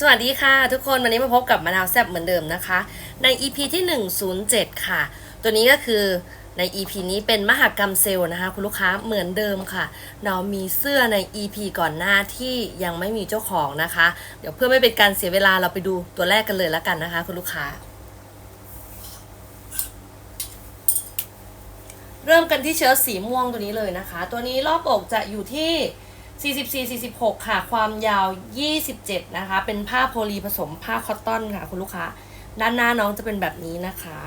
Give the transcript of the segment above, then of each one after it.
สวัสดีค่ะ ทุกคนวันนี้มาพบกับมะนาวแซบเหมือนเดิมนะคะ ใน EP ที่ 107 ค่ะ ตัวนี้ก็คือใน EP นี้เป็นมหากรรมเซลล์นะคะ คุณลูกค้าเหมือนเดิมค่ะ เรามีเสื้อใน EP ก่อนหน้าที่ยังไม่มีเจ้าของนะคะ เดี๋ยวเพื่อไม่เป็นการเสียเวลาเราไปดูตัวแรกกันเลยแล้วกันนะคะ คุณลูกค้า เริ่มกันที่เชิ้ตสีม่วงตัวนี้เลยนะคะ ตัวนี้รอบอกจะอยู่ที่ 44 46 ค่ะ ความยาว 27 นะคะ เป็นผ้าโพลีผสมผ้าคอตตอนค่ะ คุณลูกค้า ด้านหน้าน้องจะเป็นแบบนี้นะคะ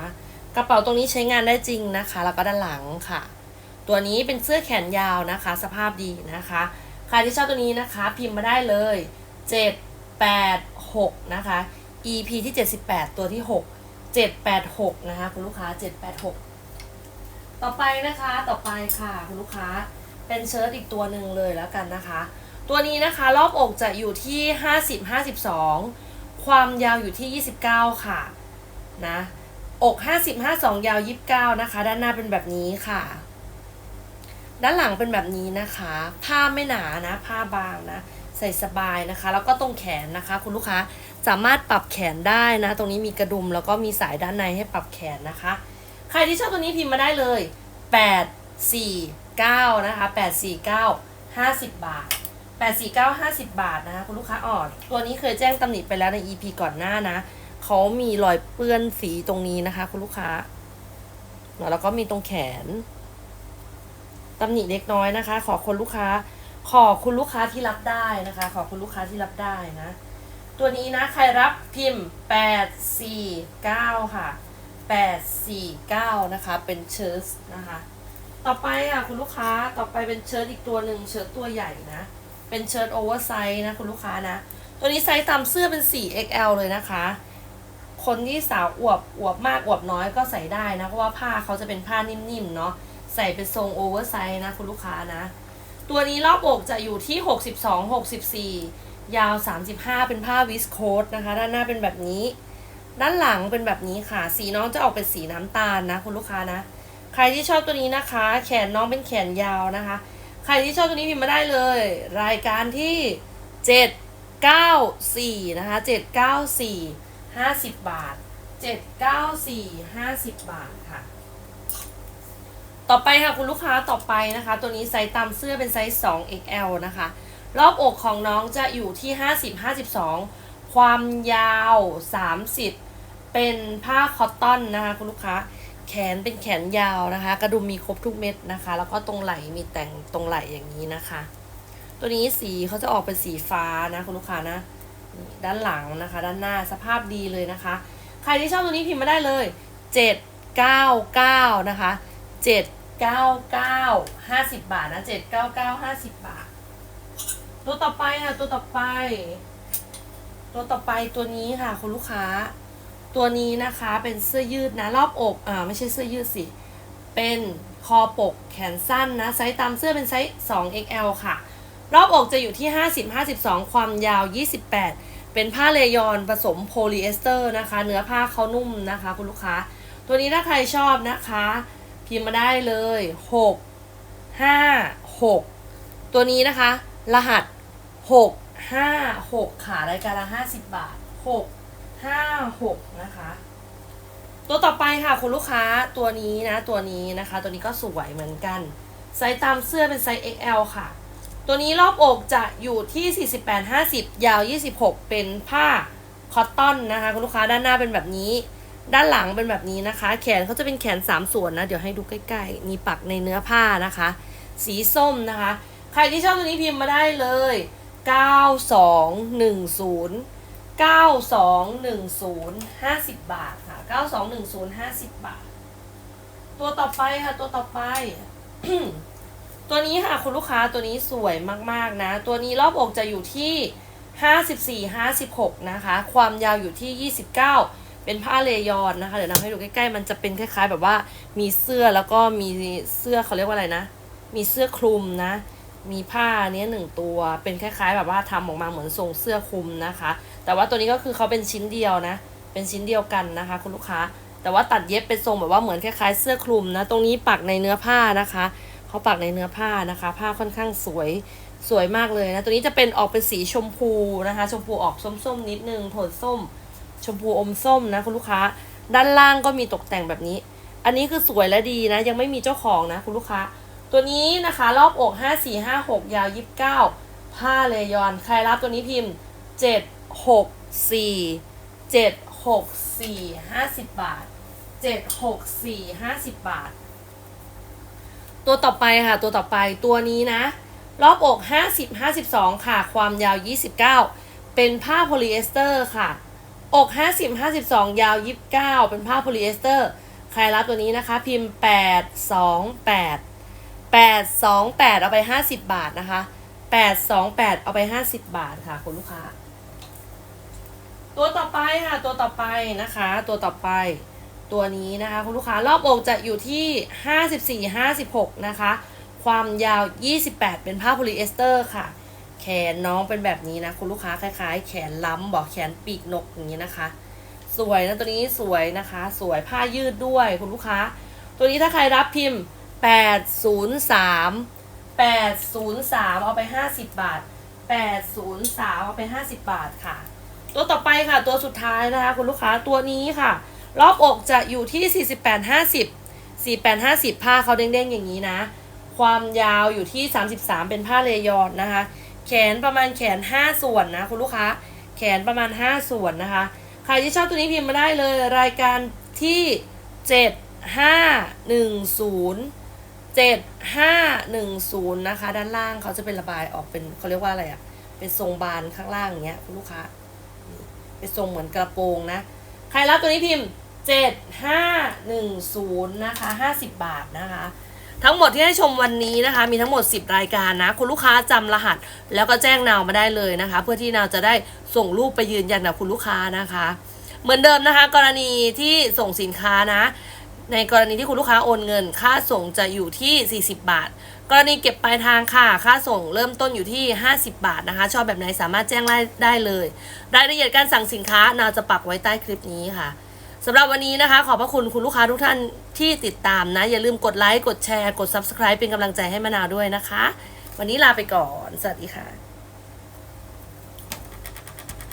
กระเป๋าตรงนี้ใช้งานได้จริงนะคะ แล้วก็ด้านหลังค่ะ ตัวนี้เป็นเสื้อแขนยาวนะคะ สภาพดีนะคะ ใครที่ชอบตัวนี้นะคะ พิมพ์มาได้เลย 7 8 6 นะคะ EP ที่ 78 ตัวที่ 6 786 นะคะ คุณลูกค้า 786 ต่อไปนะคะ ต่อไปค่ะ คุณลูกค้า เป็นเชิ้ตอีกตัวหนึ่งเลยแล้วกันนะคะ ตัวนี้นะคะรอบอกจะอยู่ที่ 50 52 ความยาวอยู่ที่ 29 ค่ะนะอก 50 52 ยาว 29 นะคะ ด้านหน้าเป็นแบบนี้ค่ะ ด้านหลังเป็นแบบนี้นะคะ ผ้าไม่หนานะ ผ้าบางนะ ใส่สบายนะคะ แล้วก็ตรงแขนนะคะ คุณลูกค้าสามารถปรับแขนได้นะ ตรงนี้มีกระดุมแล้วก็มีสายด้านในให้ปรับแขนนะคะ ใครที่ชอบตัวนี้พิมพ์มาได้เลย 8 4 9นะคะ8 4 9 50 บาท 8 4 9 50 บาทนะคะคุณลูกค้าอ่อน ตัวนี้เคยแจ้งตำหนิไปแล้วใน EP ก่อนหน้านะเขามีรอยเปื้อนสีตรงนี้นะคะคุณลูกค้า แล้วก็มีตรงแขนตำหนิเล็กน้อยนะคะ ขอคนลูกค้า ขอคุณลูกค้าที่รับได้นะคะ ขอคุณลูกค้าที่รับได้นะ ตัวนี้นะใครรับพิมพ์ 8 4 9 ค่ะ 8 4 9 นะคะ เป็นเชิ้ตนะคะ ต่อไปอะคุณลูกค้าต่อไปเป็นเชิ้ตอีกตัวหนึ่งเชิ้ตตัวใหญ่นะ เป็นเชิ้ตโอเวอร์ไซส์นะคุณลูกค้านะ ตัวนี้ไซส์ตามเสื้อเป็น 4XL เลยนะคะ คนที่สาวอวบอวบมากอวบน้อยก็ใส่ได้นะ เพราะว่าผ้าเขาจะเป็นผ้านิ่มๆเนาะใส่เป็นทรงโอเวอร์ไซส์นะคุณลูกค้านะ ตัวนี้รอบอกจะอยู่ที่ 62 64 ยาว 35 เป็นผ้าวิสโคตนะคะ ด้านหน้าเป็นแบบนี้ ด้านหลังเป็นแบบนี้ค่ะ สีน้องจะออกเป็นสีน้ำตาลนะคุณลูกค้านะ ใครที่ชอบตัวนี้นะคะ แขนน้องเป็นแขนยาวนะคะ ใครที่ชอบตัวนี้พิมพ์มาได้เลย รายการที่ 794 นะคะ 794 50 บาท 794 50 บาทค่ะ ต่อไปค่ะคุณลูกค้าต่อไปนะคะ ตัวนี้ไซส์ตามเสื้อเป็นไซส์ 2XL นะคะ รอบอกของน้องจะอยู่ที่ 50 52 ความยาว 30 เป็นผ้าคอตตอนนะคะคุณลูกค้า แขนเป็นแขนยาวนะคะ กระดุมมีครบทุกเม็ดนะคะ แล้วก็ตรงไหล่มีแต่งตรงไหล่อย่างนี้นะคะ ตัวนี้สีเขาจะออกเป็นสีฟ้านะคุณลูกค้านะ ด้านหลังนะคะ ด้านหน้าสภาพดีเลยนะคะ ใครที่ชอบตัวนี้พิมพ์มาได้เลย 799 นะคะ 799 50 บาทนะ 799 50 บาท ตัวต่อไปค่ะตัวต่อไป ตัวต่อไปตัวนี้ค่ะคุณลูกค้า ตัวนี้นะคะเป็นเสื้อยืดนะรอบอกอ่าไม่ใช่เสื้อยืดสิ เป็นคอปกแขนสั้นนะไซส์ตามเสื้อเป็นไซส์ 2XL ค่ะ รอบอกจะอยู่ที่ 50 52 ความยาว 28 เป็นผ้าเลยอนผสมโพลีเอสเตอร์นะคะ เนื้อผ้าเขานุ่มนะคะ คุณลูกค้า ตัวนี้ถ้าใครชอบนะคะ พิมพ์มาได้เลย 6 5 6 ตัวนี้นะคะ รหัส 6 5 6ค่ะรายการละ 50 บาท 6 5 6นะคะ ตัวต่อไปค่ะคุณลูกค้าตัวนี้นะ ตัวนี้นะคะ ตัวนี้ก็สวยเหมือนกันไซส์ตามเสื้อเป็นไซส์ XL ค่ะ ตัวนี้รอบอกจะอยู่ที่ 48 50 ยาว 26 เป็นผ้าคอตตอนนะคะคุณลูกค้าด้านหน้าเป็นแบบนี้ ด้านหลังเป็นแบบนี้นะคะ แขนเขาจะเป็นแขน 3 ส่วนนะ เดี๋ยวให้ดูใกล้ๆมีปักในเนื้อผ้านะคะ สีส้มนะคะ ใครที่ชอบตัวนี้พิมพ์มาได้เลย 9210 9210 50 บาทค่ะ 9210 50 บาท ตัวต่อไปค่ะ ตัวต่อไป ตัวนี้ค่ะ คุณลูกค้าตัวนี้สวยมากๆนะ ตัวนี้รอบอกจะอยู่ที่ 54 56 นะคะ ความยาวอยู่ที่ 29 เป็นผ้าเลยอนนะคะ เดี๋ยวนำให้ดูใกล้ๆ มันจะเป็นคล้ายๆ แบบว่ามีเสื้อแล้วก็มีเสื้อเขาเรียกว่าอะไรนะ มีเสื้อคลุมนะ มีผ้าเนี้ยหนึ่งตัว เป็นคล้ายๆ แบบว่าทำออกมาเหมือนทรงเสื้อคลุมนะคะ แต่ว่าตัวนี้ก็คือเขาเป็นชิ้นเดียวนะ เป็นชิ้นเดียวกันนะคะ คุณลูกค้า แต่ว่าตัดเย็บเป็นทรงแบบว่าเหมือนคล้ายๆ เสื้อคลุมนะ ตรงนี้ปักในเนื้อผ้านะคะเขาปักในเนื้อผ้านะคะ ผ้าค่อนข้างสวยสวยมากเลยนะ ตัวนี้จะเป็นออกเป็นสีชมพูนะคะ ชมพูออกส้มๆนิดนึงโทนส้ม ชมพูอมส้มนะคุณลูกค้า ด้านล่างก็มีตกแต่งแบบนี้ อันนี้คือสวยและดีนะ ยังไม่มีเจ้าของนะคุณลูกค้า ตัวนี้นะคะรอบอก5 4 5 6 ยาว 29 ผ้าเลยอน ใครรับตัวนี้พิมพ์ 7 6 4 7 6 4 50 บาท 7 6 4 50 บาท ตัวต่อไปค่ะ ตัวต่อไปตัวนี้นะ รอบอก 50 52 ค่ะ ความยาว 29 เป็นผ้าโพลีเอสเตอร์ค่ะ อก 50 52 ยาว 29 เป็นผ้าโพลีเอสเตอร์ ใครรับตัวนี้นะคะ พิมพ์ 8 2 8 8 2 8 เอาไป 50 บาทนะคะ 8 2 8 เอาไป 50 บาทค่ะคุณลูกค้า ตัวต่อไปค่ะ ตัวต่อไปนะคะ ตัวต่อไป ตัวนี้นะคะคุณลูกค้ารอบอกจะอยู่ที่ 54 56 นะคะ ความยาว 28 เป็นผ้าโพลีเอสเตอร์ค่ะ แขนน้องเป็นแบบนี้นะคุณลูกค้าคล้ายๆ แขนล้ำบอกแขนปีกนกอย่างนี้นะคะ สวยนะตัวนี้สวยนะคะ สวยผ้ายืดด้วยคุณลูกค้า ตัวนี้ถ้าใครรับพิมพ์ 803 803เอาไป50บาท803เอาไป50บาทค่ะ ตัวต่อไปค่ะตัวสุดท้ายนะคะคุณลูกค้าตัวนี้ค่ะ รอบอกจะอยู่ที่48 50 48 50ผ้าเขาเด้งๆอย่างนี้นะ ความยาวอยู่ที่33เป็นผ้าเลยอนนะคะ แขนประมาณแขน5ส่วนนะคุณลูกค้าแขนประมาณ 5 ส่วนนะคะ ใครที่ชอบตัวนี้พิมพ์มาได้เลยรายการที่ 7510 7510 นะคะ ด้านล่างเขาจะเป็นระบายออกเป็นเขาเรียกว่าอะไรอะ่ะเป็นทรงบานข้างล่างอย่างเงี้ยคุณลูกค้าเป็นทรงเหมือนกระโปรงนะ ใครรับตัวนี้พิมพ์ 7510 นะคะ 50 บาทนะคะทั้งหมดที่ให้ชมวันนี้นะคะ มีทั้งหมด 10 รายการนะ คุณลูกค้าจำรหัส แล้วก็แจ้งนาวมาได้เลยนะคะ เพื่อที่นาวจะได้ส่งรูปไปยืนยันกับคุณลูกค้านะคะ เหมือนเดิมนะคะ กรณีที่ส่งสินค้านะ ในกรณีที่คุณลูกค้าโอนเงิน ค่าส่งจะอยู่ที่ 40 บาท กรณีเก็บปลายทางค่ะ ค่าส่งเริ่มต้นอยู่ที่ 50 บาทนะคะ ชอบแบบไหนสามารถแจ้งได้ได้เลย รายละเอียดการสั่งสินค้านาจะปักไว้ใต้คลิปนี้ค่ะสำหรับวันนี้นะคะ ขอบพระคุณคุณลูกค้าทุกท่านที่ติดตามนะ อย่าลืมกดไลค์ กดแชร์ กด Subscribe เป็นกำลังใจให้มะนาวด้วยนะคะ วันนี้ลาไปก่อน สวัสดีค่ะ